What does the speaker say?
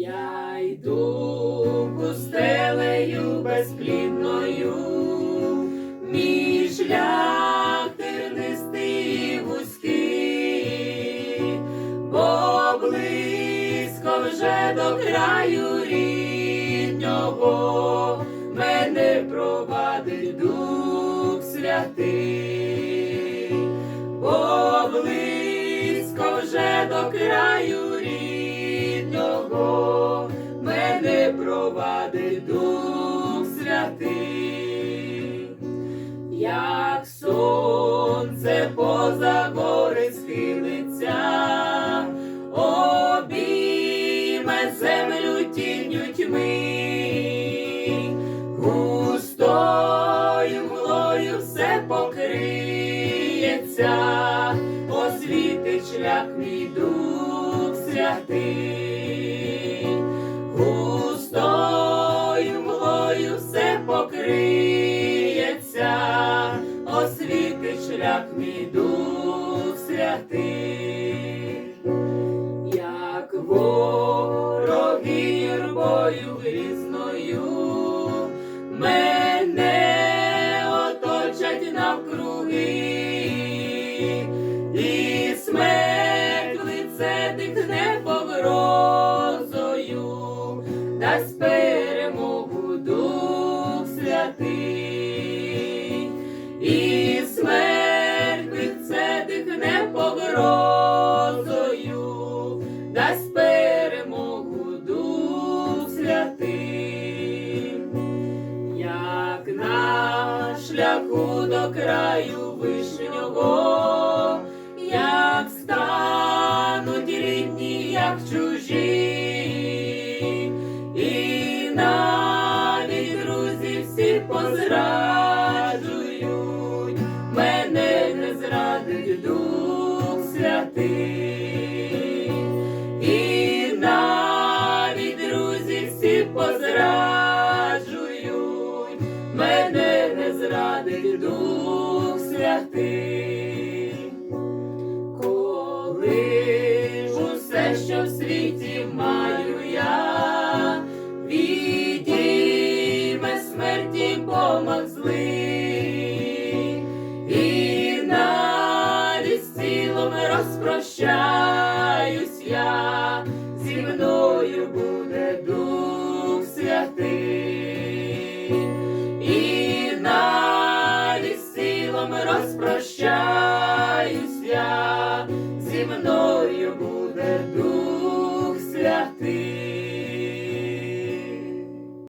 Я йду пустелею безплідною, мій шлях тернистий вузький, бо близько вже до краю ріднього мене провадить Дух Святий, бо близько вже до краю ріднього мене провадить Дух Святий, як сонце поза гори схилиться, обійме землю тінню тьми, густою мглою все покриється, освітить шлях мій Дух Святий, освітить шлях мій Дух Святий, як вороги юрбою грізною мене оточать навкруги, і смерть лице дихне погрозою, дасть погрозою, дасть перемогу Дух Святий, як на шляху до краю вишнього, як стануть рідні, як чужі, і навіть друзі всі позраджують, Святий, і навіть друзі всі позраджують, мене не зрадить Дух Святий, коли ж усе, що в світі маю розпрощаюсь я, зі мною буде Дух Святий, і навіть силами розпрощаюсь я, зі мною буде Дух.